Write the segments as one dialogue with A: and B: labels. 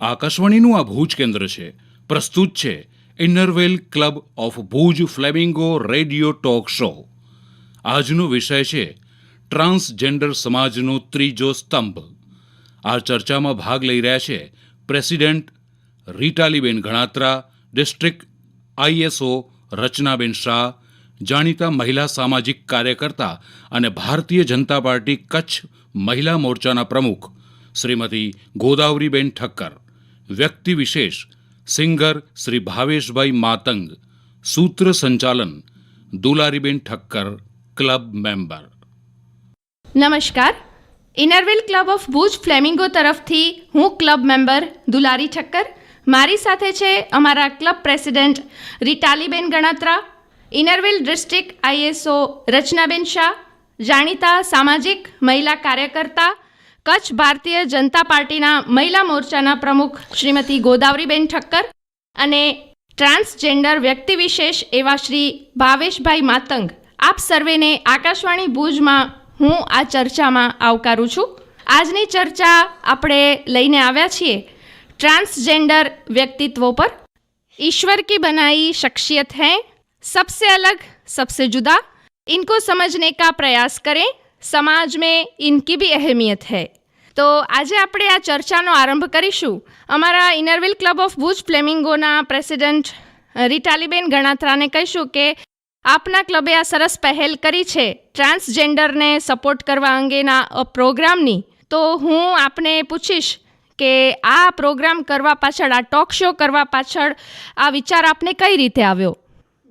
A: આકાશવાણીનું આ ભુજ કેન્દ્ર છે, પ્રસ્તુત છે inner wheel club of Bhuj flamingo radio talk show. આજનો વિષય છે ટ્રાન્સજેન્ડર સમાજનો ત્રીજો સ્તંભ. આ ચર્ચામાં ભાગ લઈ રહ્યા છે president Ritaliben Ganatra, district ISO Rachnaben Shah, જાણીતા મહિલા સામાજિક કાર્યકર્તા અને ભારતીય જનતા પાર્ટી કચ્છ મહિલા મોરચાના પ્રમુખ શ્રીમતી ગોદાવરીબેન ઠક્કર. વ્યક્તિ વિશેષ, સિંગર શ્રી ભાવેશભાઈ માતંગ, સૂત્ર સંચાલન દુલારીબેન ઠક્કર, ક્લબ મેમ્બર.
B: નમસ્કાર. Inner wheel club of Bhuj flamingo તરફથી હું ક્લબ મેમ્બર દુલારી ઠક્કર. મારી સાથે છે અમારા club president Ritaliben Ganatra, inner wheel district ISO Rachnaben Shah, જાણીતા સામાજિક, મહિલા કાર્યકર્તા કચ્છ ભારતીય જનતા પાર્ટીના મહિલા મોરચાના પ્રમુખ શ્રીમતી ગોદાવરીબેન ઠક્કર અને ટ્રાન્સજેન્ડર વ્યક્તિ વિશેષ એવા શ્રી ભાવેશભાઈ માતંગ આપ સર્વેને આકાશવાણી ભુજમાં હું આ ચર્ચામાં આવકારું છું આજની ચર્ચા આપણે લઈને આવ્યા છીએ ट्रांसजेंडर व्यक्तित्वों पर ईश्वर की बनाई शख्सियत है सबसे अलग सबसे जुदा इनको समझने का प्रयास करें समाज में इनकी भी अहमियत है તો આજે આપણે આ ચર્ચાનો આરંભ કરીશું. અમારા inner wheel club of Bhuj ફ્લેમિંગોના president Ritaliben ગણાત્રાને કહીશું કે આપના ક્લબે આ સરસ પહેલ કરી છે ટ્રાન્સજેન્ડરને સપોર્ટ કરવા અંગેના પ્રોગ્રામની. તો હું આપને પૂછીશ કે આ પ્રોગ્રામ કરવા પાછળ, આ ટોક શો કરવા પાછળ આ વિચાર આપને કઈ રીતે આવ્યો?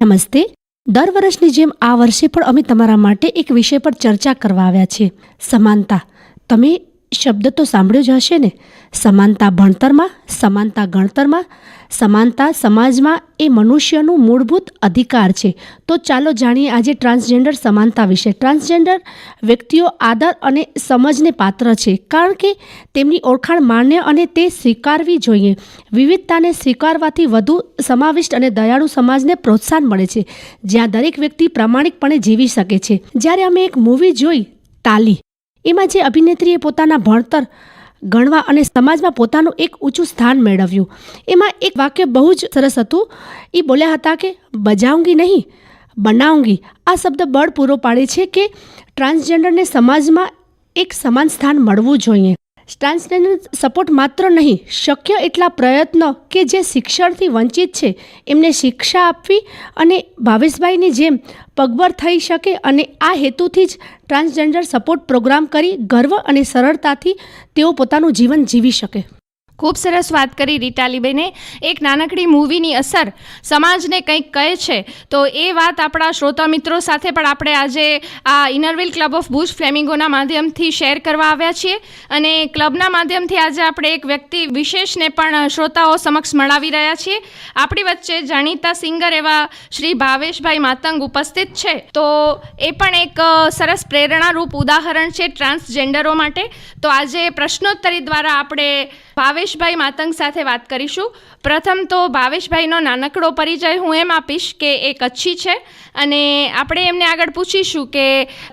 C: નમસ્તે. દર વર્ષની જેમ આ વર્ષે પણ અમે તમારા માટે એક વિષય પર ચર્ચા કરવા આવ્યા છીએ. સમાનતા. તમે શબ્દ તો સાંભળ્યો જ હશે ને? સમાનતા ભણતરમાં, સમાનતા ગણતરમાં, સમાનતા સમાજમાં એ મનુષ્યનું મૂળભૂત અધિકાર છે. તો ચાલો જાણીએ આજે ટ્રાન્સજેન્ડર સમાનતા વિશે. ટ્રાન્સજેન્ડર વ્યક્તિઓ આદર અને સમજને પાત્ર છે, કારણ કે તેમની ઓળખાણ માન્ય અને તે સ્વીકારવી જોઈએ. વિવિધતાને સ્વીકારવાથી વધુ સમાવિષ્ટ અને દયાળુ સમાજને પ્રોત્સાહન મળે છે, જ્યાં દરેક વ્યક્તિ પ્રામાણિકપણે જીવી શકે છે. જ્યારે અમે એક મૂવી જોઈ, તાલી. એમાં જે અભિનેત્રીએ પોતાના ભણતર ગણવા અને સમાજમાં પોતાનું એક ઊંચું સ્થાન મેળવ્યું. એમાં એક વાક્ય બહુ જ સરસ હતું. એ બોલ્યા હતા કે, બજાઉંગી નહીં, બનાઉંગી. આ શબ્દ બળ પૂરો પાડે છે કે ટ્રાન્સજેન્ડરને સમાજમાં એક સમાન સ્થાન મળવું જોઈએ. ટ્રાન્સજેન્ડર સપોર્ટ માત્ર નહીં, શક્ય એટલા પ્રયત્નો કે જે શિક્ષણથી વંચિત છે. એમને શિક્ષા આપવી અને ભાવેશભાઈની જેમ પગભર થઈ શકે અને આ હેતુથી જ ટ્રાન્સજેન્ડર સપોર્ટ પ્રોગ્રામ કરી ગર્વ અને સરળતાથી તેઓ પોતાનું જીવન જીવી શકે.
B: ખૂબ સરસ વાત કરી રીટાલીબેને. એક નાનકડી મૂવીની અસર સમાજને કંઈક કહે છે, તો એ વાત આપણા શ્રોતા મિત્રો સાથે પણ આપણે આજે આ inner wheel club of Bhuj ફ્લેમિંગોના માધ્યમથી શેર કરવા આવ્યા છીએ. અને ક્લબના માધ્યમથી આજે આપણે એક વ્યક્તિ વિશેષને પણ શ્રોતાઓ સમક્ષ મળાવી રહ્યા છીએ. આપણી વચ્ચે જાણીતા સિંગર એવા શ્રી ભાવેશભાઈ માતંગ ઉપસ્થિત છે. તો એ પણ એક સરસ પ્રેરણારૂપ ઉદાહરણ છે ટ્રાન્સજેન્ડરો માટે. તો આજે પ્રશ્નોત્તરી દ્વારા આપણે ભાવેશભાઈ માતંગ સાથે વાત કરીશું. પ્રથમ તો ભાવેશભાઈનો નાનકડો પરિચય હું એમ આપીશ કે એ કચ્છી છે અને આપણે એમને આગળ પૂછીશું કે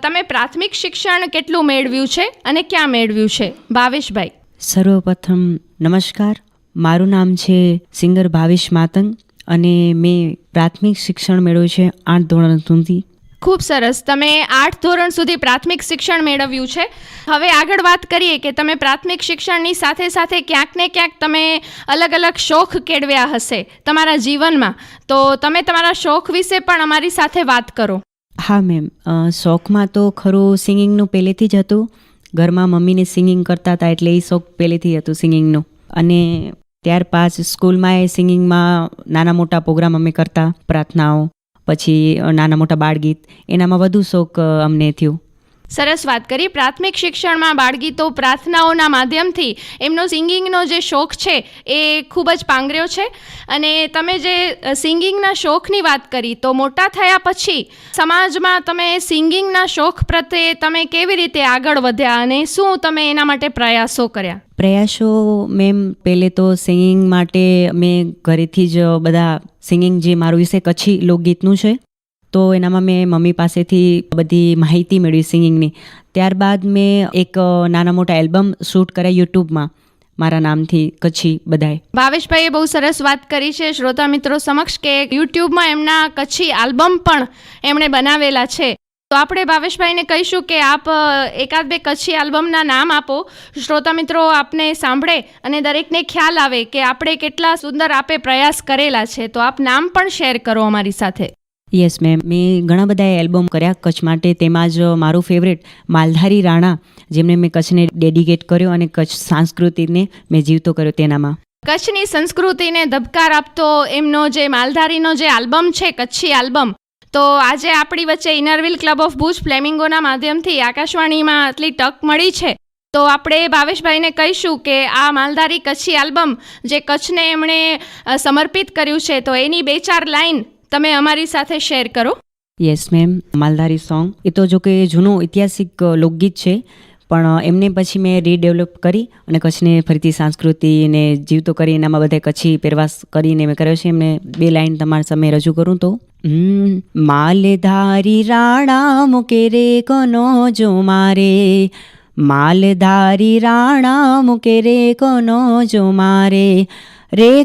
B: તમે પ્રાથમિક શિક્ષણ કેટલું મેળવ્યું છે અને ક્યાં મેળવ્યું છે? ભાવેશભાઈ
D: સર્વપ્રથમ નમસ્કાર. મારું નામ છે સિંગર ભાવેશ માતંગ અને મેં પ્રાથમિક શિક્ષણ મેળવ્યું છે આઠ ધોરણ સુધી.
B: ખૂબ સરસ. તમે આઠ ધોરણ સુધી પ્રાથમિક શિક્ષણ મેળવ્યું છે. હવે આગળ વાત કરીએ કે તમે પ્રાથમિક શિક્ષણની સાથે સાથે ક્યાંક ને ક્યાંક તમે અલગ અલગ શોખ કેળવ્યા હશે તમારા જીવનમાં. તો તમે તમારા શોખ વિશે પણ અમારી સાથે વાત કરો.
D: હા, મેમ. શોખમાં તો ખરું સિંગિંગનું પહેલેથી જ હતું. ઘરમાં મમ્મીને સિંગિંગ કરતા હતા એટલે એ શોખ પહેલેથી હતું સિંગિંગનું. અને ત્યાર પાછ સ્કૂલમાં એ સિંગિંગમાં નાના મોટા પ્રોગ્રામ અમે કરતા, પ્રાર્થનાઓ. પછી નાના મોટા બાળગીત એનામાં વધુ શોખ અમને થયું.
B: સરસ વાત કરી. પ્રાથમિક શિક્ષણમાં બાળગીતો પ્રાર્થનાઓના માધ્યમથી એમનો સિંગિંગનો જે શોખ છે એ ખૂબ જ પાંગર્યો છે. અને તમે જે સિંગિંગના શોખની વાત કરી તો મોટા થયા પછી સમાજમાં તમે સિંગિંગના શોખ પ્રત્યે તમે કેવી રીતે આગળ વધ્યા અને શું તમે એના માટે પ્રયાસો કર્યા?
D: પ્રયાસો મેમ પહેલે તો સિંગિંગ માટે મેં ઘરેથી જ બધા સિંગિંગ જે મારું વિશે કચ્છી લોકગીતનું છે. તો એનામાં મેં મમ્મી પાસેથી બધી માહિતી મેળવી સિંગિંગની. ત્યારબાદ મેં એક નાના મોટા એલ્બમ શૂટ કર્યા યુટ્યુબમાં, મારા નામથી, કચ્છી બધાય
B: ભાવેશભાઈએ બહુ સરસ વાત કરી છે, શ્રોતા મિત્રો સમક્ષ કે યુટ્યુબમાં એમના કચ્છી આલ્બમ પણ એમણે બનાવેલા છે. તો આપણે ભાવેશભાઈને કહીશું કે આપ એકાદ બે કચ્છી આલ્બમના નામ આપો. શ્રોતા મિત્રો, આપને સાંભળે અને દરેકને ખ્યાલ આવે કે આપણે કેટલા સુંદર આપે પ્રયાસ કરેલા છે. તો આપ નામ પણ શેર કરો અમારી સાથે.
D: યસ મેમ મેં ઘણા બધા એલ્બમ કર્યા કચ્છ માટે. તેમાં જ મારું ફેવરેટ માલધારી રાણા, જેમને મેં કચ્છને ડેડિકેટ કર્યો અને કચ્છ સંસ્કૃતિને મેં જીવતો કર્યો તેનામાં.
B: કચ્છની સંસ્કૃતિને ધબકાર આપતો એમનો જે માલધારીનો જે આલ્બમ છે, કચ્છી આલ્બમ તો આજે આપણી વચ્ચે inner wheel club of Bhuj ફ્લેમિંગોના માધ્યમથી આકાશવાણીમાં આટલી તક મળી છે. તો આપણે ભાવેશભાઈને કહીશું કે આ માલધારી કચ્છી આલ્બમ જે કચ્છને એમણે સમર્પિત કર્યું છે, તો એની બે ચાર લાઈન તમે અમારી સાથે શેર કરો.
D: યસ મેમ માલધારી સોંગ એ તો જો કે જૂનું ઐતિહાસિક લોકગીત છે. પણ એમને પછી મેં રીડેવલપ કરી અને કચ્છને ફરીથી સંસ્કૃતિને જીવતો કરી એનામાં બધા કચ્છી પહેરવાસ કરીને મેં કર્યો છે. એમને બે લાઈન તમારા સામે રજૂ કરું તો. માલધારી રાણા મૂકે રે કોનો જો મારે. માલધારી રાણા મૂકે રે કોનો જો મારે. રે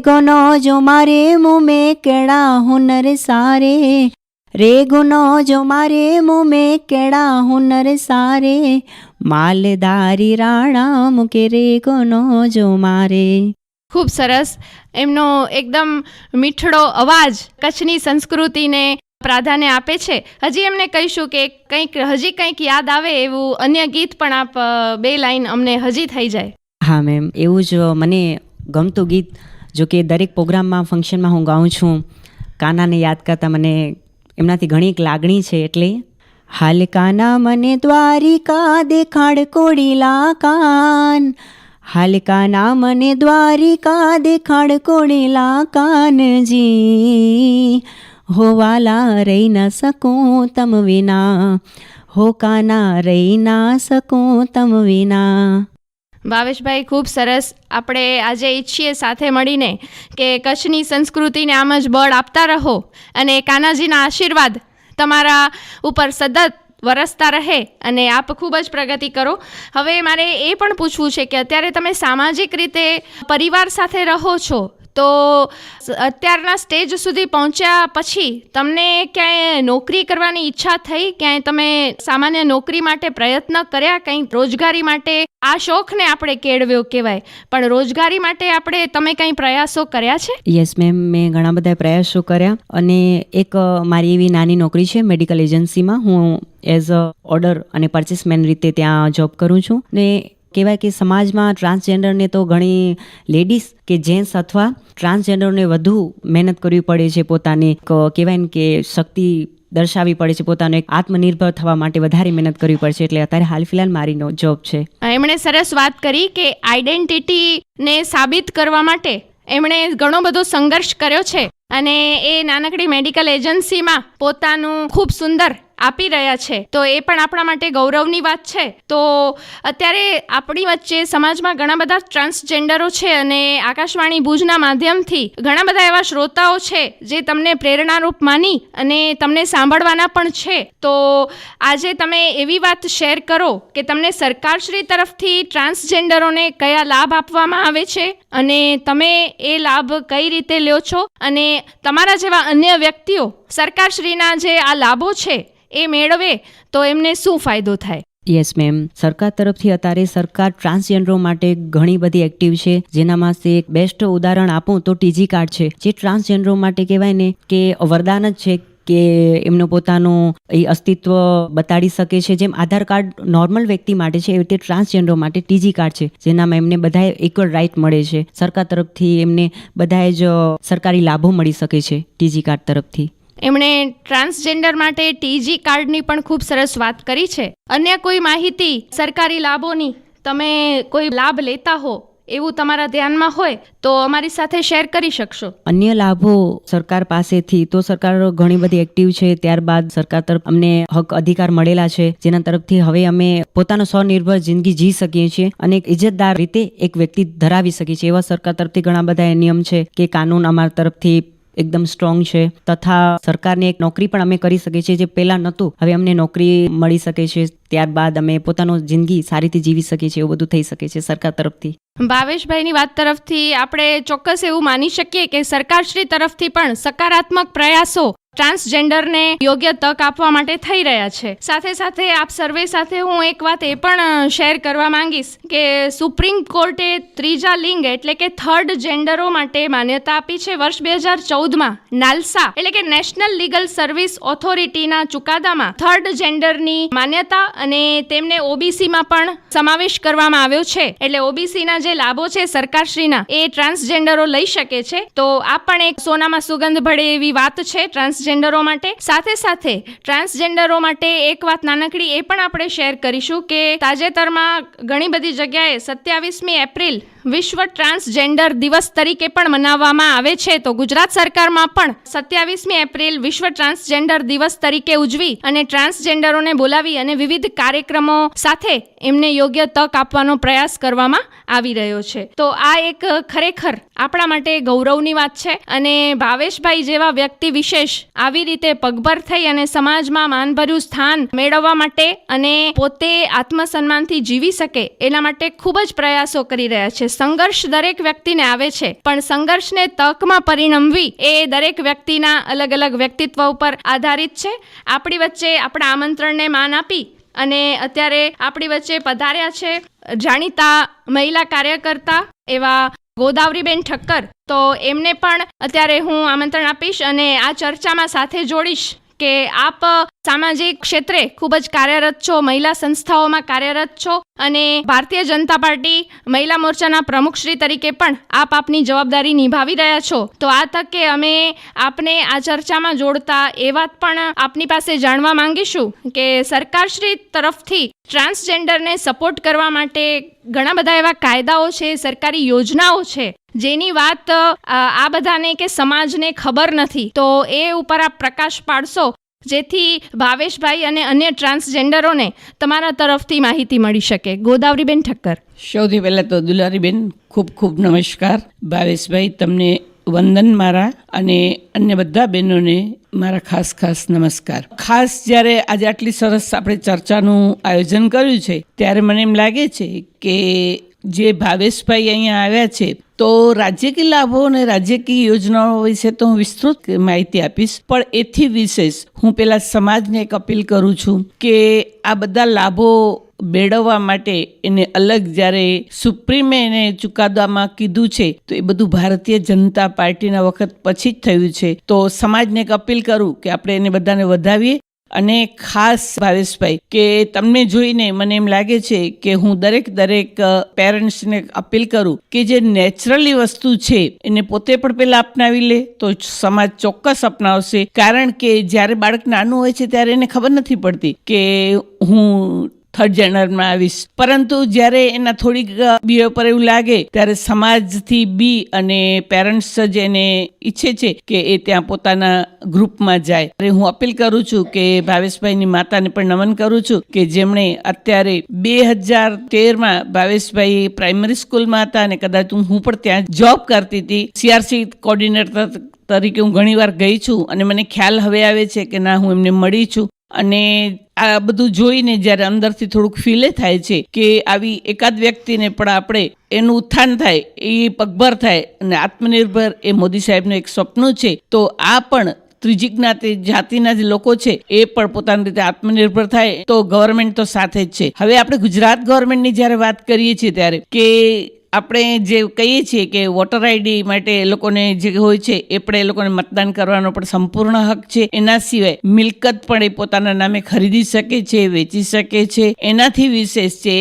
D: મારે મું મેં કેળા હુનર સારે. રે ગુનો જો મારે મું મેં કેળા હુનર સારે. માલદારી રાણા મૂકે રે કોનો જો મારે.
B: ખૂબ સરસ. એમનો એકદમ મીઠડો અવાજ કચ્છની સંસ્કૃતિને પ્રાધાન્ય આપે છે. હજી એમને કહીશું કે કંઈક હજી કંઈક યાદ આવે એવું અન્ય ગીત પણ આપ બે લાઈન અમને હજી થઈ જાય.
D: હા મેમ. એવું જ મને ગમતું ગીત જો કે દરેક પ્રોગ્રામમાં, ફંક્શનમાં હું ગાઉં છું. કાનાને યાદ કરતાં મને એમનાથી ઘણી એક લાગણી છે એટલે, હાલ કાના મને દ્વારિકા દેખાડ કોડીલા કાન હાલ કાના મને દ્વારિકા દેખાડ કોડીલા કાનજી હોવાલા રહી ન શકું તમ વિના. હો કાના રહી ના શકું તમ વિના.
B: ભાવેશભાઈ, ખૂબ સરસ. આપણે આજે ઈચ્છીએ સાથે મળીને કે કચ્છની સંસ્કૃતિને આમ જ બળ આપતા રહો અને કાનાજીના આશીર્વાદ તમારા ઉપર સતત વરસતા રહે અને આપ ખૂબ જ પ્રગતિ કરો. હવે મારે એ પણ પૂછવું છે કે અત્યારે તમે સામાજિક રીતે પરિવાર સાથે રહો છો તો અત્યારના સ્ટેજ સુધી પહોંચ્યા પછી તમને ક્યાંય નોકરી કરવાની ઈચ્છા થઈ? ક્યાંય તમે સામાન્ય નોકરી માટે પ્રયત્ન કર્યા? કંઈ રોજગારી માટે? આ શોખને આપણે કેળવ્યો કહેવાય. પણ રોજગારી માટે આપણે તમે કંઈ પ્રયાસો કર્યા છે?
D: યસ મેમ, મેં ઘણા બધા પ્રયાસો કર્યા અને એક મારી એવી નાની નોકરી છે મેડિકલ એજન્સીમાં. હું એઝ અ ઓર્ડર અને પરચેસમેન રીતે ત્યાં જોબ કરું છું ને કહેવાય કે સમાજમાં ટ્રાન્સજેન્ડરને તો ઘણી લેડીઝ કે જેન્ટ્સ અથવા ટ્રાન્સજેન્ડરને વધુ મહેનત કરવી પડે છે પોતાની કહેવાય ને કે શક્તિ દર્શાવવી પડે છે પોતાનો એક આત્મનિર્ભર થવા માટે વધારે મહેનત કરવી પડશે એટલે અત્યારે હાલ ફિલહાલ મારી નો જોબ છે.
B: એમણે સરસ વાત કરી કે આઈડેન્ટિટીને સાબિત કરવા માટે એમણે ઘણો બધો સંઘર્ષ કર્યો છે અને એ નાનકડી મેડિકલ એજન્સીમાં પોતાનું ખૂબ સુંદર આપી રહ્યા છે. તો એ પણ આપણા માટે ગૌરવની વાત છે. તો અત્યારે આપણી વચ્ચે સમાજમાં ઘણા બધા ટ્રાન્સજેન્ડરો છે અને આકાશવાણી ભુજના માધ્યમથી ઘણા બધા એવા શ્રોતાઓ છે જે તમને પ્રેરણારૂપ માની અને તમને સાંભળવાના પણ છે. તો આજે તમે એવી વાત શેર કરો કે તમને સરકારશ્રી તરફથી ટ્રાન્સજેન્ડરોને કયા લાભ આપવામાં આવે છે અને તમે એ લાભ કઈ રીતે લ્યો છો અને તમારા જેવા અન્ય વ્યક્તિઓ સરકારશ્રીના જે આ લાભો છે એ મેળવે તો એમને શું ફાયદો થાય?
D: Yes, ma'am. સરકાર તરફથી અત્યારે સરકાર ટ્રાન્સજેન્ડરો માટે ઘણી બધી એક્ટિવ છે. જેનામાં સે એક બેસ્ટ ઉદાહરણ આપું તો ટીજી કાર્ડ છે. જે ટ્રાન્સજેન્ડરો માટે કહેવાય ને કે વરદાન જ છે કે એમનું પોતાનું એ અસ્તિત્વ બતાડી શકે છે. જેમ આધાર કાર્ડ નોર્મલ વ્યક્તિ માટે છે, એવી રીતે ટ્રાન્સજેન્ડરો માટે ટીજી કાર્ડ છે. જેનામાં એમને બધાએ ઇક્વલ રાઇટ મળે છે. સરકાર તરફથી એમને બધાએ જ સરકારી લાભો મળી શકે છે ટીજી કાર્ડ તરફથી.
B: એમણે ટ્રાન્સજેન્ડર માટે ટીજી કાર્ડની પણ ખૂબ સરસ વાત કરી છે. અન્ય કોઈ માહિતી સરકારી લાભોની તમે કોઈ લાભ લેતા હો એવું તમારા ધ્યાનમાં હોય તો અમારી સાથે શેર કરી શકશો.
D: અન્ય લાભો સરકાર પાસેથી તો સરકાર ઘણી બધી એક્ટિવ છે. ત્યારબાદ સરકાર તરફ અમને હક અધિકાર મળેલા છે. જેના તરફથી હવે અમે પોતાનો સ્વનિર્ભર જિંદગી જી શકીએ છીએ અને ઇજ્જતદાર રીતે એક વ્યક્તિ ધરાવી શકીએ છીએ. એવા સરકાર તરફથી ઘણા બધા નિયમ છે કે કાનૂન અમારા તરફથી એકદમ સ્ટ્રોંગ છે. તથા સરકારની એક નોકરી પણ અમે કરી શકીએ છીએ જે પહેલાં નહોતું. હવે અમને નોકરી મળી શકે છે. ત્યારબાદ અમે પોતાનો જિંદગી સારી રીતે જીવી શકીએ છીએ એવું બધું થઈ શકે છે સરકાર તરફથી.
B: ભાવેશભાઈની વાત તરફથી આપણે ચોક્કસ એવું માની શકીએ કે સરકારશ્રી તરફથી પણ સકારાત્મક પ્રયાસો ટ્રાન્સજેન્ડરને યોગ્ય તક આપવા માટે થઈ રહ્યા છે. સાથે સાથે આપ સર્વે સાથે હું એક વાત એ પણ શેર કરવા માંગીશ કે સુપ્રીમ કોર્ટે ત્રીજા લિંગ એટલે કે થર્ડ જેન્ડરો માટે માન્યતા આપી છે વર્ષ બે હજાર ચૌદમાં. નાલસા એટલે કે નેશનલ લીગલ સર્વિસ ઓથોરિટીના ચુકાદામાં થર્ડ જેન્ડરની માન્યતા અને તેમને ઓબીસીમાં પણ સમાવેશ કરવામાં આવ્યો છે. એટલે ઓબીસીના જે લાભો છે સરકારશ્રીના એ ટ્રાન્સજેન્ડરો લઈ શકે છે. તો આ પણ એક સોનામાં સુગંધ ભળે એવી વાત છે. ટ્રાન્સજેન્ડરો માટે. સાથે સાથે ટ્રાન્સજેન્ડરો માટે એક વાત નાનકડી એ પણ આપણે શેર કરીશું કે તાજેતરમાં ઘણી બધી જગ્યાએ સત્યાવીસમી એપ્રિલ વિશ્વ ટ્રાન્સજેન્ડર દિવસ તરીકે પણ મનાવવામાં આવે છે. તો ગુજરાત સરકારમાં પણ સત્યાવીસમી એપ્રિલ વિશ્વ ટ્રાન્સજેન્ડર દિવસ તરીકે ઉજવી અને ટ્રાન્સજેન્ડરોને બોલાવી અને વિવિધ કાર્યક્રમો સાથે એમને યોગ્ય તક આપવાનો પ્રયાસ કરવામાં આવી રહ્યો છે. તો આ એક ખરેખર આપણા માટે ગૌરવની વાત છે અને ભાવેશભાઈ જેવા વ્યક્તિ વિશેષ આવી રીતે પગભર થઈ અને સમાજમાં માનભર્યું સ્થાન મેળવવા માટે અને પોતે આત્મસન્માનથી જીવી શકે એના માટે ખૂબ જ પ્રયાસો કરી રહ્યા છે. સંઘર્ષ દરેક વ્યક્તિને આવે છે. પણ સંઘર્ષને તકમાં પરિણમવી એ દરેક વ્યક્તિના અલગ અલગ વ્યક્તિત્વ ઉપર આધારિત છે. આપણી વચ્ચે આપણા આમંત્રણને માન આપી અને અત્યારે આપણી વચ્ચે પધાર્યા છે જાણીતા મહિલા કાર્યકર્તા એવા ગોદાવરીબેન ઠક્કર. તો એમને પણ અત્યારે હું આમંત્રણ આપીશ અને આ ચર્ચામાં સાથે જોડીશ. કે આપ સામાજિક ક્ષેત્રે ખૂબ જ કાર્યરત છો, મહિલા સંસ્થાઓમાં કાર્યરત છો અને ભારતીય જનતા પાર્ટી મહિલા મોરચાના પ્રમુખશ્રી તરીકે પણ આપ આપની જવાબદારી નિભાવી રહ્યા છો. તો આ તકે અમે આપને આ ચર્ચામાં જોડતા એ વાત પણ આપની પાસે જાણવા માંગીશું કે સરકારશ્રી તરફથી ટ્રાન્સજેન્ડરને સપોર્ટ કરવા માટે ઘણા બધા એવા કાયદાઓ છે, સરકારી યોજનાઓ છે. જેની વાત આ બધાને કે સમાજને ખબર નથી, તો એ ઉપર આપ પ્રકાશ પાડશો, જેથી ભાવેશભાઈ અને અન્ય ટ્રાન્સજેન્ડરોને તમારા તરફથી માહિતી મળી શકે. ગોદાવરીબેન ઠક્કર.
E: સૌથી પહેલાં તો દુલારીબેન, ખૂબ ખૂબ નમસ્કાર. ભાવેશભાઈ, તમને વંદન મારા અને અન્ય બધા બહેનોને મારા ખાસ ખાસ નમસ્કાર. ખાસ જ્યારે આજે આટલી સરસ આપણે ચર્ચાનું આયોજન કર્યું છે, ત્યારે મને એમ લાગે છે કે જે ભાવેશભાઈ અહીંયા આવ્યા છે, તો રાજ્યકીય લાભો અને રાજ્યકીય યોજનાઓ વિશે તો હું વિસ્તૃત માહિતી આપીશ, પણ એથી વિશેષ હું પેલા સમાજને એક અપીલ કરું છું કે આ બધા લાભો મેળવવા માટે એને અલગ જ્યારે સુપ્રીમે એને ચુકાદામાં કીધું છે, તો એ બધું ભારતીય જનતા પાર્ટીના વખત પછી જ થયું છે. તો સમાજને એક અપીલ કરું કે આપણે એને બધાને વધાવીએ અને ખાસ ભાવેશભાઈ, કે તમને જોઈને મને એમ લાગે છે કે હું દરેક દરેક પેરેન્ટ્સને અપીલ કરું કે જે નેચરલી વસ્તુ છે, એને પોતે પણ પહેલાં અપનાવી લે, તો સમાજ ચોક્કસ અપનાવશે. કારણ કે જ્યારે બાળક નાનું હોય છે ત્યારે એને ખબર નથી પડતી કે હું થર્ડ જેન્ડરમાં આવીશ. પરંતુ જ્યારે એના થોડીક બિહેવ પર એવું લાગે, ત્યારે સમાજથી બી અને પેરેન્ટ્સ જ એને ઈચ્છે છે કે એ ત્યાં પોતાના ગ્રુપમાં જાય. અને હું અપીલ કરું છું કે ભાવેશભાઈની માતાને પણ નમન કરું છું કે જેમણે અત્યારે બે હજાર તેરમાં ભાવેશભાઈ પ્રાઇમરી સ્કૂલમાં હતા અને કદાચ હું પણ ત્યાં જોબ કરતી હતી. સીઆરસી કોર્ડિનેટર તરીકે હું ઘણીવાર ગઈ છું અને મને ખ્યાલ હવે આવે છે કે ના, હું એમને મળી છું. અને આ બધું જોઈને જ્યારે અંદરથી થોડુંક ફીલે થાય છે કે આવી એકાદ વ્યક્તિને પણ આપણે એનું ઉત્થાન થાય, એ પગભર થાય અને આત્મનિર્ભર એ મોદી સાહેબનું એક સ્વપ્ન છે, તો આ પણ ત્રીજી જ્ઞાતિ જાતિના જે લોકો છે, એ પણ પોતાની રીતે આત્મનિર્ભર થાય, તો ગવર્મેન્ટ તો સાથે જ છે. હવે આપણે ગુજરાત ગવર્મેન્ટની જ્યારે વાત કરીએ છીએ ત્યારે કે આપણે જે કહીએ છીએ કે વોટર આઈડી માટે એ લોકોને જે હોય છે, એ પણ એ લોકોને મતદાન કરવાનો પણ સંપૂર્ણ હક છે. એના સિવાય મિલકત પણ એ પોતાના નામે ખરીદી શકે છે, વેચી શકે છે. એનાથી વિશેષ છે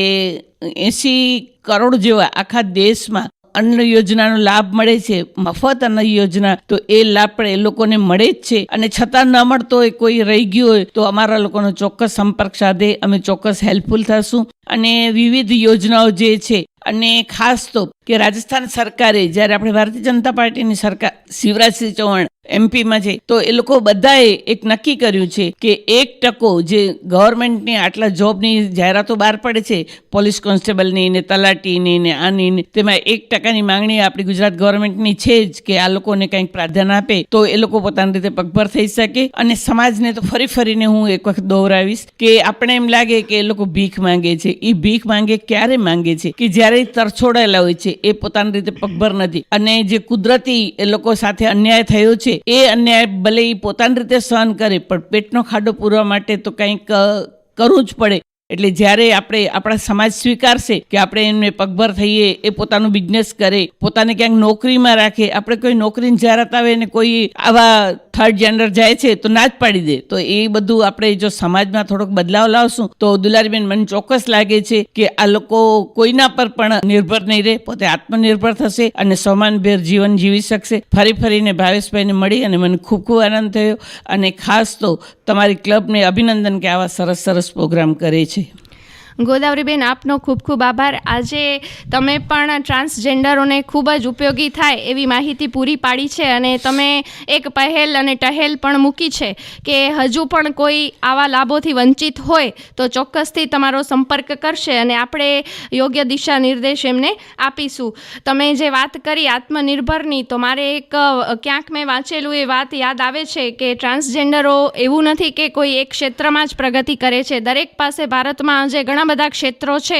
E: એંસી કરોડ જેવા આખા દેશમાં અન્ન યોજનાનો લાભ મળે છે, મફત અન્ન યોજના, તો એ લાભ પણ એ લોકોને મળે જ છે. અને છતાં ન મળતો હોય, કોઈ રહી ગયું હોય, તો અમારા લોકોનો ચોક્કસ સંપર્ક સાધે, અમે ચોક્કસ હેલ્પફુલ થશું. અને વિવિધ યોજનાઓ જે છે અને ખાસ તો કે રાજસ્થાન સરકારે, જ્યારે આપણે ભારતીય જનતા પાર્ટીની સરકાર શિવરાજસિંહ ચૌહાણ એમપીમાં છે, તો એ લોકો બધાએ એક નક્કી કર્યું છે કે એક ટકો જે ગવર્મેન્ટની આટલા જોબની જાહેરાતો બહાર પડે છે, પોલીસ કોન્સ્ટેબલની ને તલાટીની ને આની તેમાં એક ટકાની માંગણી આપણી ગુજરાત ગવર્મેન્ટની છે જ કે આ લોકોને કંઈક પ્રાધાન્ય આપે, તો એ લોકો પોતાની રીતે પગભર થઈ શકે. અને સમાજને તો ફરી ફરીને હું એક વખત દોહરાવીશ કે આપણે એમ લાગે કે એ લોકો ભીખ માંગે છે. એ ભીખ માંગે ક્યારે માંગે છે? કે જ્યારે એ તરછોડાયેલા હોય છે, એ પોતાની રીતે પગભર નથી. અને જે કુદરતી એ લોકો સાથે અન્યાય થયો છે, એ અન્યાય ભલે એ પોતાની રીતે સહન કરે, પણ પેટનો ખાડો પૂરવા માટે તો કંઈક કરવું જ પડે. એટલે જ્યારે આપણે આપણા સમાજ સ્વીકારશે કે આપણે એમને પગભર થઈએ, એ પોતાનું બિઝનેસ કરે, પોતાને ક્યાંક નોકરીમાં રાખે, આપણે કોઈ નોકરીની જાહેરાત આવે ને કોઈ આવા થર્ડ જેન્ડર જાય છે, તો ના જ પાડી દે. તો એ બધું આપણે જો સમાજમાં થોડોક બદલાવ લાવશું, તો દુલારીબેન, મને ચોક્કસ લાગે છે કે આ લોકો કોઈના પર પણ નિર્ભર નહીં રહે, પોતે આત્મનિર્ભર થશે અને સમાનભેર જીવન જીવી શકશે. ફરી ફરીને ભાવેશભાઈને મળી અને મને ખૂબ ખૂબ આનંદ થયો. અને ખાસ તો તમારી ક્લબને અભિનંદન કે આવા સરસ સરસ પ્રોગ્રામ કરે છે.
B: நிச்சயம் ગોદાવરીબેન, આપનો ખૂબ ખૂબ આભાર. આજે તમે પણ ટ્રાન્સજેન્ડરોને ખૂબ જ ઉપયોગી થાય એવી માહિતી પૂરી પાડી છે અને તમે એક પહેલ અને ટહેલ પણ મૂકી છે કે હજુ પણ કોઈ આવા લાભોથી વંચિત હોય તો ચોક્કસથી તમારો સંપર્ક કરશે અને આપણે યોગ્ય દિશા નિર્દેશ એમને આપીશું. તમે જે વાત કરી આત્મનિર્ભરની, તો મારે એક, ક્યાંક મેં વાંચેલું એ વાત યાદ આવે છે કે ટ્રાન્સજેન્ડરો એવું નથી કે કોઈ એક ક્ષેત્રમાં જ પ્રગતિ કરે છે. દરેક પાસે ભારતમાં આજે ઘણા બધા ક્ષેત્રો છે,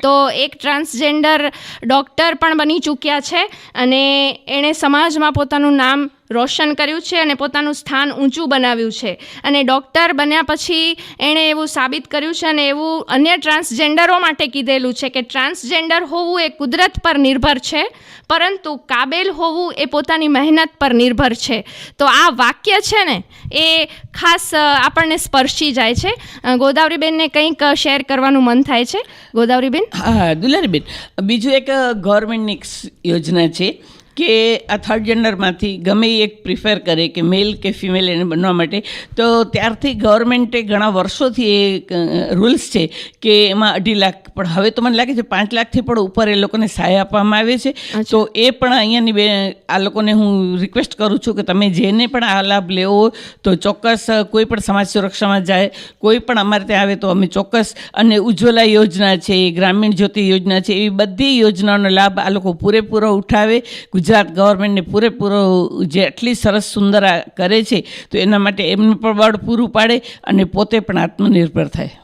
B: તો એક ટ્રાન્સજેન્ડર ડૉક્ટર પણ બની ચૂક્યા છે અને એણે સમાજમાં પોતાનું નામ રોશન કર્યું છે અને પોતાનું સ્થાન ઊંચું બનાવ્યું છે. અને ડૉક્ટર બન્યા પછી એણે એવું સાબિત કર્યું છે અને એવું અન્ય ટ્રાન્સજેન્ડરો માટે કીધેલું છે કે ટ્રાન્સજેન્ડર હોવું એ કુદરત પર નિર્ભર છે, પરંતુ કાબેલ હોવું એ પોતાની મહેનત પર નિર્ભર છે. તો આ વાક્ય છે ને, એ ખાસ આપણને સ્પર્શી જાય છે. ગોદાવરીબેનને કંઈક શેર કરવાનું મન થાય છે. ગોદાવરીબેન?
E: હા દુલારીબેન, બીજું એક ગવર્મેન્ટની યોજના છે. કે આ થર્ડ જેન્ડરમાંથી ગમે એ એક પ્રિફેર કરે કે મેલ કે ફિમેલ એને બનવા માટે. તો ત્યારથી ગવર્મેન્ટે ઘણા વર્ષોથી એ રૂલ્સ છે કે એમાં અઢી લાખ પણ હવે તો મને લાગે છે પાંચ લાખથી પણ ઉપર એ લોકોને સહાય આપવામાં આવે છે. તો એ પણ અહીંયાની બે આ લોકોને હું રિક્વેસ્ટ કરું છું કે તમે જેને પણ આ લાભ લેવો તો ચોક્કસ કોઈ પણ સમાજ સુરક્ષામાં જાય કોઈ પણ અમારે ત્યાં આવે તો અમે ચોક્કસ અને ઉજ્જવલા યોજના છે ગ્રામીણ જ્યોતિ યોજના છે એવી બધી યોજનાઓનો લાભ આ લોકો પૂરેપૂરો ઉઠાવે. ગુજરાત ગવર્મેન્ટને પૂરેપૂરો જે આટલી સરસ સુંદર કરે છે, તો એના માટે એમને પણ બળ પૂરું પાડે અને પોતે પણ આત્મનિર્ભર થાય.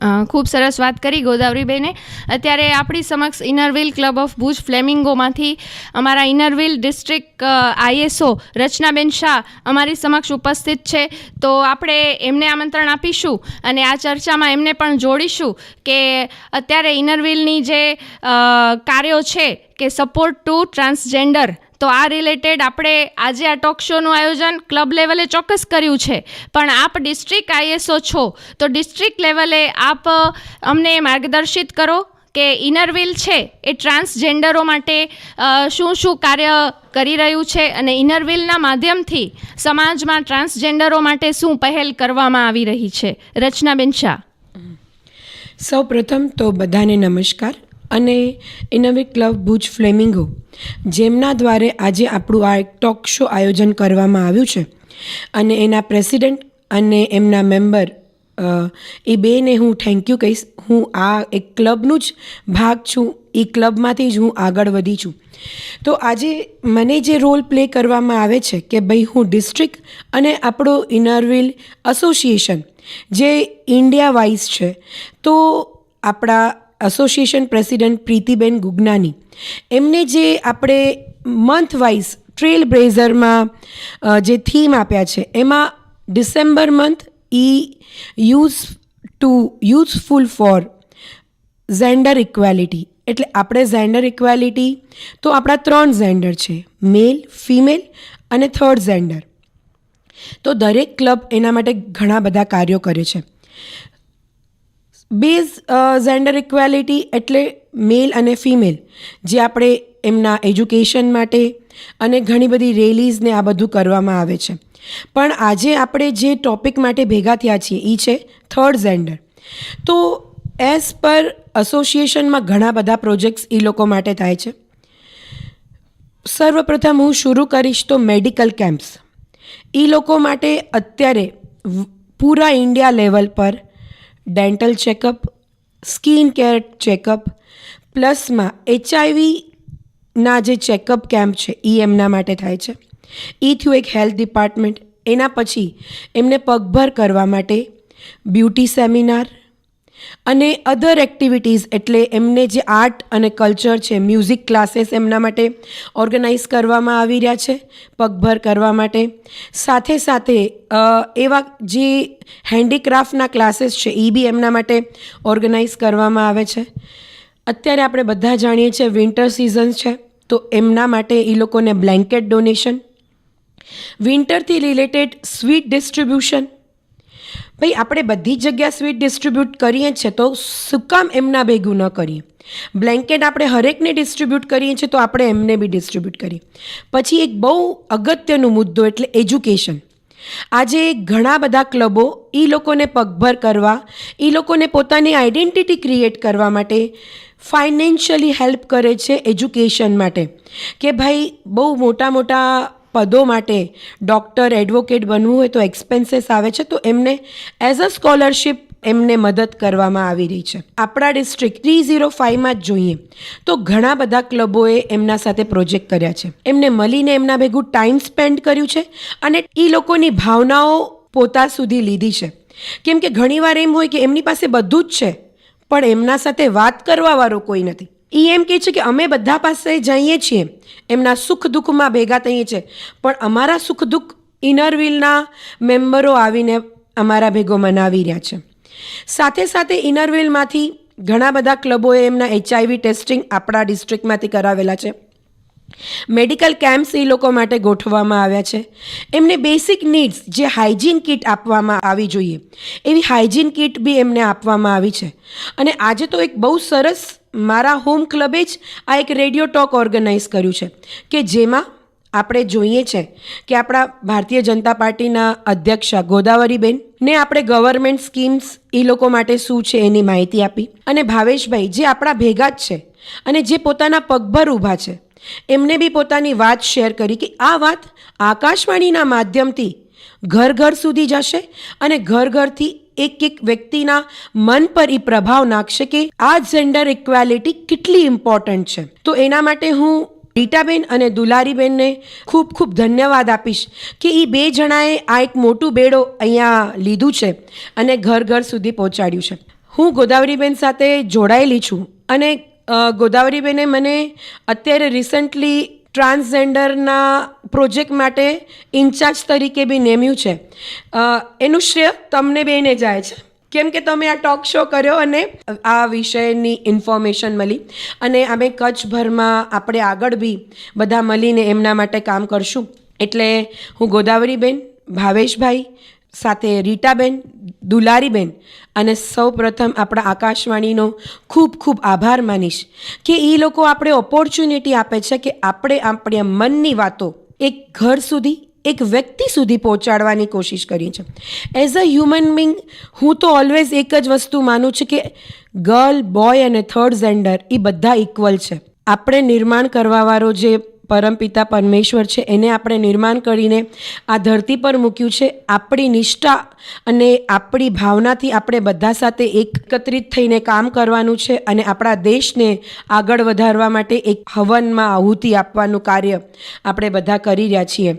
B: ખૂબ સરસ વાત કરી ગોદાવરીબેને. અત્યારે આપણી સમક્ષ Inner Wheel club of Bhuj ફ્લેમિંગોમાંથી અમારા Inner Wheel district ISO Rachanaben Shah અમારી સમક્ષ ઉપસ્થિત છે. તો આપણે એમને આમંત્રણ આપીશું અને આ ચર્ચામાં એમને પણ જોડીશું કે અત્યારે ઇનરવિલની જે કાર્યો છે કે સપોર્ટ ટુ ટ્રાન્સજેન્ડર તો આ રિલેટેડ આપણે આજે આ ટોક શોનું આયોજન ક્લબ લેવલે ચોક્કસ કર્યું છે. પણ આપ ડિસ્ટ્રિક્ટ આઈએસઓ છો, તો ડિસ્ટ્રિક્ટ લેવલે આપ અમને માર્ગદર્શિત કરો કે ઇનરવિલ છે એ ટ્રાન્સજેન્ડરો માટે શું શું કાર્ય કરી રહ્યું છે અને ઇનરવિલના માધ્યમથી સમાજમાં ટ્રાન્સજેન્ડરો માટે શું પહેલ કરવામાં આવી રહી છે. રચનાબેન શાહ.
F: સૌ પ્રથમ તો બધાને નમસ્કાર. અને ઇનોવેટ ક્લબ ભુજ ફ્લેમિંગો, જેમના દ્વારે આજે આપણું આ એક ટોક શો આયોજન કરવામાં આવ્યું છે. અને એના પ્રેસિડેન્ટ અને એમના મેમ્બર એ બેને હું થેન્ક યુ કહીશ. હું આ એક ક્લબનું જ ભાગ છું. એ ક્લબમાંથી જ હું આગળ વધી છું. તો આજે મને જે રોલ પ્લે કરવામાં આવે છે કે ભાઈ હું ડિસ્ટ્રિક્ટ અને આપણો ઇનરવિલ એસોસિએશન જે ઇન્ડિયા વાઇઝ છે, તો આપણા એસોસિએશન પ્રેસિડેન્ટ પ્રીતિબેન ગુગનાની એમને જે આપણે મંથ વાઇઝ ટ્રેલ બ્રેઝરમાં જે થીમ આપ્યા છે, એમાં December month I use to useful for gender equality એટલે આપણે ઝેન્ડર ઇક્વેલિટી તો આપણા ત્રણ ઝેન્ડર છે મેલ ફિમેલ અને થર્ડ ઝેન્ડર તો દરેક ક્લબ એના માટે ઘણા બધા કાર્યો કરે છે. બેઝ ઝેન્ડર ઇક્વેલિટી એટલે મેલ અને ફિમેલ જે આપણે એમના એજ્યુકેશન માટે અને ઘણી બધી રેલીઝને આ બધું કરવામાં આવે છે. પણ આજે આપણે જે ટોપિક માટે ભેગા થયા છીએ એ છે થર્ડ ઝેન્ડર તો એઝ પર એસોસિએશનમાં ઘણા બધા પ્રોજેક્ટ્સ એ લોકો માટે થાય છે. સર્વપ્રથમ હું શરૂ કરીશ તો મેડિકલ કેમ્પ્સ એ લોકો માટે અત્યારે પૂરા ઇન્ડિયા લેવલ પર dental checkup skin care checkup પ્લસમાં એચઆઈવીના જે ચેકઅપ કેમ્પ છે એ એમના માટે થાય છે. એ થયું એક હેલ્થ ડિપાર્ટમેન્ટ એના પછી એમને પગભર કરવા માટે બ્યુટી સેમિનાર અને અધર એક્ટિવિટીઝ એટલે એમને જે આર્ટ અને કલ્ચર છે મ્યુઝિક ક્લાસીસ એમના માટે ઓર્ગેનાઇઝ કરવામાં આવી રહ્યા છે, પગભર કરવા માટે. સાથે સાથે એવા જે હેન્ડીક્રાફ્ટના ક્લાસીસ છે એ બી એમના માટે ઓર્ગેનાઇઝ કરવામાં આવે છે. અત્યારે આપણે બધા જાણીએ છીએ વિન્ટર સિઝન છે, તો એમના માટે એ લોકોને બ્લેન્કેટ ડોનેશન વિન્ટરથી રિલેટેડ સ્વીટ ડિસ્ટ્રીબ્યુશન ભાઈ, આપણે બધી જગ્યા સ્વીટ ડિસ્ટ્રીબ્યુટ કરીએ છીએ તો શું કામ એમના ભેગું ન કરીએ? બ્લેન્કેટ આપણે હરેકને ડિસ્ટ્રીબ્યુટ કરીએ છીએ તો આપણે એમને બી ડિસ્ટ્રીબ્યુટ કરીએ. પછી એક બહુ અગત્યનો મુદ્દો એટલે એજ્યુકેશન. આજે ઘણા બધા ક્લબો એ લોકોને પગભર કરવા એ લોકોને પોતાની આઈડેન્ટિટી ક્રિએટ કરવા માટે ફાઇનાન્શિયલી હેલ્પ કરે છે એજ્યુકેશન માટે. કે ભાઈ, બહુ મોટા મોટા પદો માટે ડૉક્ટર, એડવોકેટ બનવું હોય તો એક્સપેન્સીસ આવે છે. તો એમને એઝ અ સ્કોલરશિપ એમને મદદ કરવામાં આવી રહી છે. આપણા ડિસ્ટ્રિક્ટ થ્રી ઝીરો ફાઇવમાં જ જોઈએ. તો ઘણા બધા ક્લબોએ એમના સાથે પ્રોજેક્ટ કર્યા છે. એમને મળીને એમના ભેગું ટાઈમ સ્પેન્ડ કર્યું છે અને એ લોકોની ભાવનાઓ પોતા સુધી લીધી છે. કેમ કે ઘણીવાર એમ હોય કે એમની પાસે બધું જ છે, પણ એમના સાથે વાત કરવાવાળો કોઈ નથી. એ એમ કહે છે કે અમે બધા પાસે જઈએ છીએ. એમના સુખ દુઃખમાં ભેગા થઈએ છીએ. પણ અમારા સુખ દુઃખ ઇનરવિલના મેમ્બરો આવીને અમારા ભેગો મનાવી રહ્યા છે. સાથે સાથે ઇનરવિલમાંથી ઘણા બધા ક્લબોએ એમના એચઆઈવી ટેસ્ટિંગ આપણા ડિસ્ટ્રિક્ટમાંથી કરાવેલા છે. મેડિકલ કેમ્પ્સ એ લોકો માટે ગોઠવવામાં આવ્યા છે. એમને બેસિક નીડ્સ જે હાઇજીન કિટ આપવામાં આવી જોઈએ. એવી હાઇજીન કિટ બી એમને આપવામાં આવી છે. અને આજે તો એક બહુ સરસ મારા હોમ ક્લબે જ આ એક રેડિયો ટોક ઓર્ગેનાઇઝ કર્યું છે કે જેમાં આપણે જોઈએ છે કે આપણા ભારતીય જનતા પાર્ટીના અધ્યક્ષ ગોદાવરીબેન ને આપણે ગવર્મેન્ટ સ્કીમ્સ એ લોકો માટે શું છે એની માહિતી આપી. અને ભાવેશભાઈ, જે આપણા ભેગા જ છે અને જે પોતાના પગભર ઊભા છે, એમને બી પોતાની વાત શેર કરી કે આ વાત આકાશવાણીના માધ્યમથી ઘર ઘર સુધી જશે અને ઘર ઘરથી એક એક વ્યક્તિના મન પર એ પ્રભાવ નાખશે કે આ જેન્ડર ઇક્વાલિટી કેટલી ઇમ્પોર્ટન્ટ છે. તો એના માટે હું રીટાબેન અને દુલારીબેનને ખૂબ ખૂબ ધન્યવાદ આપીશ કે એ બે જણાએ આ એક મોટું બેડો અહીંયા લીધું છે અને ઘર ઘર સુધી પહોંચાડ્યું છે. હું ગોદાવરીબેન સાથે જોડાયેલી છું અને ગોદાવરીબેને મને અત્યારે રિસન્ટલી ટ્રાન્સજેન્ડરના પ્રોજેક્ટ માટે ઇન્ચાર્જ તરીકે બી નેમ્યું છે. એનું શ્રેય તમને બેને જાય છે. કેમ કે તમે આ ટોક શો કર્યો અને આ વિષયની ઇન્ફોર્મેશન મળી અને અમે કચ્છભરમાં આપણે આગળ બી બધા મળીને એમના માટે કામ કરશું. એટલે હું ગોદાવરીબેન, ભાવેશભાઈ સાથે રીટાબેન, દુલારીબેન અને સૌ પ્રથમ આપણા આકાશવાણીનો ખૂબ ખૂબ આભાર માનીશ કે એ લોકો આપણે ઓપોર્ચ્યુનિટી આપે છે કે આપણે આપણી મનની વાતો એક ઘર સુધી, એક વ્યક્તિ સુધી પહોંચાડવાની કોશિશ કરી છે એઝ અ હ્યુમન બિંગ હું તો ઓલવેઝ એક જ વસ્તુ માનું છું કે ગર્લ બોય અને થર્ડ જેન્ડર એ બધા ઇક્વલ છે. આપણે નિર્માણ કરવાવાળો જે પરમપિતા પરમેશ્વર છે, એને આપણે નિર્માણ કરીને આ ધરતી પર મૂક્યું છે. આપણી નિષ્ઠા અને આપણી ભાવનાથી આપણે બધા સાથે એકત્રિત થઈને કામ કરવાનું છે અને આપણા દેશને આગળ વધારવા માટે એક હવનમાં આહુતિ આપવાનું કાર્ય આપણે બધા કરી રહ્યા છીએ.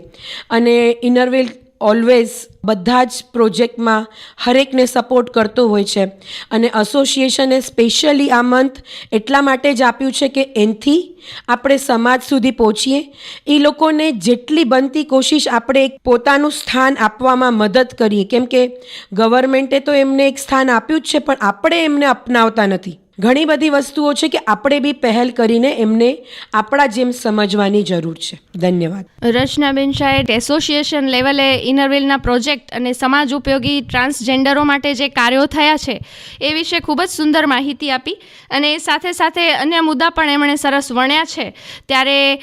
F: અને ઇનરવેલ ઓલવેઝ બધા જ પ્રોજેક્ટમાં હરેકને સપોર્ટ કરતો હોય છે. અને એસોસિએશને સ્પેશિયલી આ મંથ એટલા માટે જ આપ્યું છે કે એનથી આપણે સમાજ સુધી પહોંચીએ. એ લોકોને જેટલી બનતી કોશિશ આપણે એક પોતાનું સ્થાન આપવામાં મદદ કરીએ. કેમ કે ગવર્મેન્ટે તો એમને એક સ્થાન આપ્યું જ છે, પણ આપણે એમને અપનાવતા નથી. ઘણી બધી વસ્તુઓ છે કે આપણે બી પહેલ કરીને એમને આપણા જેમ સમજવાની જરૂર છે. ધન્યવાદ.
B: રચનાબેન શાહે એસોસિએશન લેવલે ઇનરવેલના પ્રોજેક્ટ અને સમાજ ઉપયોગી ટ્રાન્સજેન્ડરો માટે જે કાર્યો થયા છે, એ વિશે ખૂબ જ સુંદર માહિતી આપી અને સાથે સાથે અન્ય મુદ્દા પણ એમણે સરસ વણ્યા છે. ત્યારે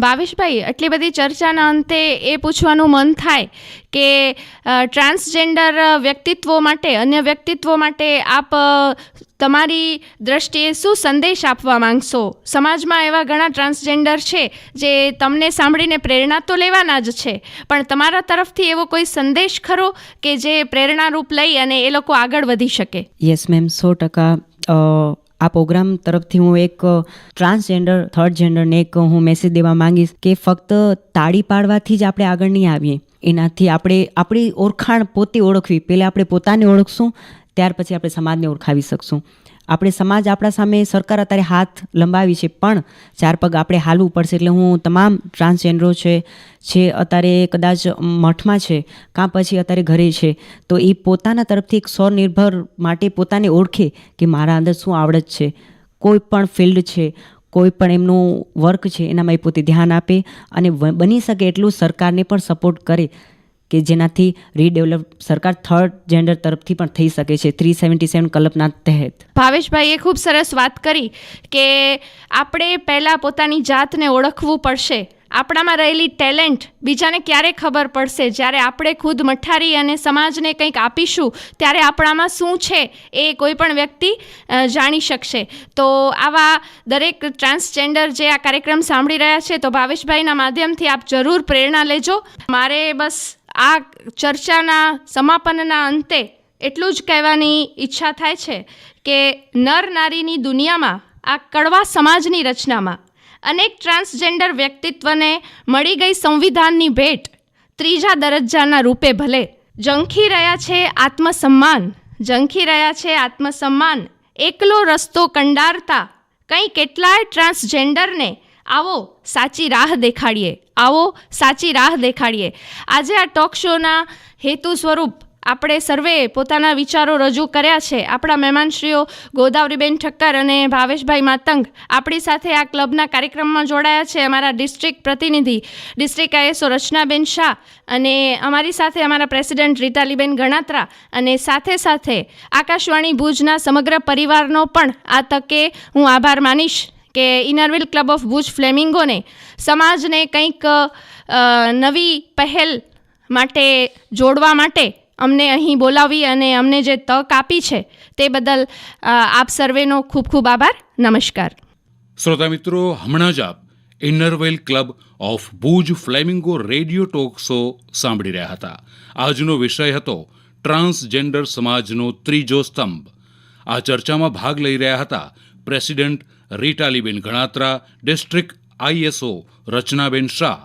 B: ભાવેશભાઈ આટલી બધી ચર્ચાના અંતે એ પૂછવાનું મન થાય કે ટ્રાન્સજેન્ડર વ્યક્તિત્વો માટે, અન્ય વ્યક્તિત્વો માટે આપ તમારી દ્રષ્ટિએ શું સંદેશ આપવા માંગશો? સમાજમાં એવા ઘણા ટ્રાન્સજેન્ડર છે જે તમને સાંભળીને પ્રેરણા તો લેવાના જ છે, પણ તમારા તરફથી એવો કોઈ સંદેશ ખરો કે જે પ્રેરણારૂપ લઈ અને એ લોકો આગળ વધી શકે?
D: યસ મેમ સો ટકા આ પ્રોગ્રામ તરફથી હું એક ટ્રાન્સજેન્ડર થર્ડ જેન્ડરને એક હું મેસેજ દેવા માંગીશ કે ફક્ત તાળી પાડવાથી જ આપણે આગળ નહીં આવીએ. એનાથી આપણે, આપણી ઓળખાણ પોતે ઓળખવી. પહેલાં આપણે પોતાને ઓળખશું, ત્યાર પછી આપણે સમાજને ઓળખાવી શકશું. આપણે સમાજ આપણા સામે સરકાર અત્યારે હાથ લંબાવી છે, પણ ચાર પગ આપણે હાલવું પડશે એટલે હું તમામ ટ્રાન્સજેન્ડરો છે, જે અત્યારે કદાચ મઠમાં છે, કાં પછી અત્યારે ઘરે છે, તો એ પોતાના તરફથી એક સ્વનિર્ભર માટે પોતાને ઓળખે કે મારા અંદર શું આવડત છે. કોઈ પણ ફિલ્ડ છે, કોઈ પણ એમનું વર્ક છે, એનામાં એ પોતે ધ્યાન આપે અને બની શકે એટલું સરકારને પણ સપોર્ટ કરે. કે જેનાથી રીડેવલપ સરકાર થર્ડ જેન્ડર તરફથી પણ થઈ શકે છે. થ્રી સેવન્ટી સેવન કલ્પના તહેત.
B: ભાવેશભાઈએ ખૂબ સરસ વાત કરી કે આપણે પહેલાં પોતાની જાતને ઓળખવું પડશે. આપણામાં રહેલી ટેલેન્ટ બીજાને ક્યારે ખબર પડશે? જ્યારે આપણે ખુદ મઠારી અને સમાજને કંઈક આપીશું, ત્યારે આપણામાં શું છે એ કોઈ પણ વ્યક્તિ જાણી શકશે. તો આવા દરેક ટ્રાન્સજેન્ડર જે આ કાર્યક્રમ સાંભળી રહ્યા છે, તો ભાવેશભાઈના માધ્યમથી આપ જરૂર પ્રેરણા લેજો. મારે બસ આ ચર્ચાના સમાપનના અંતે એટલું જ કહેવાની ઈચ્છા થાય છે કે નર નારીની દુનિયામાં આ કડવા સમાજની રચનામાં અનેક ટ્રાન્સજેન્ડર વ્યક્તિત્વને મળી ગઈ સંવિધાનની ભેટ ત્રીજા દરજ્જાના રૂપે ભલે ઝંખી રહ્યા છે આત્મસન્માન ઝંખી રહ્યા છે આત્મસન્માન, એકલો રસ્તો કંડારતા કંઈ કેટલાય ટ્રાન્સજેન્ડરને આવો, સાચી રાહ દેખાડીએ. આવો, સાચી રાહ દેખાડીએ. આજે આ ટોક શોના હેતુ સ્વરૂપ આપણે સર્વે પોતાના વિચારો રજૂ કર્યા છે. આપણા મહેમાનશ્રીઓ ગોદાવરીબેન ઠક્કર અને ભાવેશભાઈ માતંગ આપણી સાથે આ ક્લબના કાર્યક્રમમાં જોડાયા છે. અમારા ડિસ્ટ્રિક્ટ પ્રતિનિધિ ડિસ્ટ્રિક્ટ આઈએસઓ રચનાબેન શાહ અને અમારી સાથે અમારા પ્રેસિડેન્ટ રીતાલીબેન ગણાત્રા અને સાથે સાથે આકાશવાણી ભુજના સમગ્ર પરિવારનો પણ આ તકે હું આભાર માનીશ. કે Inner Wheel Club of Bhuj ફ્લેમિંગોને સમાજને કંઈક નવી પહેલ માટે જોડવા માટે અમને અહીં બોલાવી અને અમને જે તક આપી છે તે બદલ આપ સર્વેનો ખૂબ ખૂબ આભાર. નમસ્કાર.
A: શ્રોતા મિત્રો, હમણાં જ આપ Inner Wheel Club of Bhuj Flamingo radio talk show સાંભળી રહ્યા હતા. આજનો વિષય હતો ટ્રાન્સજેન્ડર સમાજનો ત્રીજો સ્તંભ. આ ચર્ચામાં ભાગ લઈ રહ્યા હતા president Ritaliben Ganatra, district ISO Rachnaben Shah,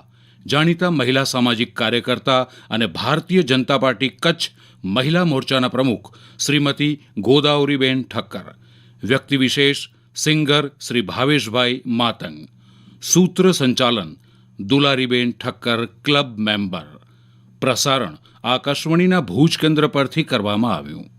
A: જાણીતા મહિલા સામાજિક કાર્યકર્તા અને ભારતીય જનતા પાર્ટી કચ્છ મહિલા મોરચાના પ્રમુખ શ્રીમતી ગોદાવરીબેન ઠક્કર. વ્યક્તિ વિશેષ, સિંગર શ્રી ભાવેશભાઈ માતંગ. સૂત્ર સંચાલન, દુલારીબેન ઠક્કર ક્લબ મેમ્બર. પ્રસારણ, આકાશવાણીના ભુજ કેન્દ્ર પરથી કરવામાં આવ્યું.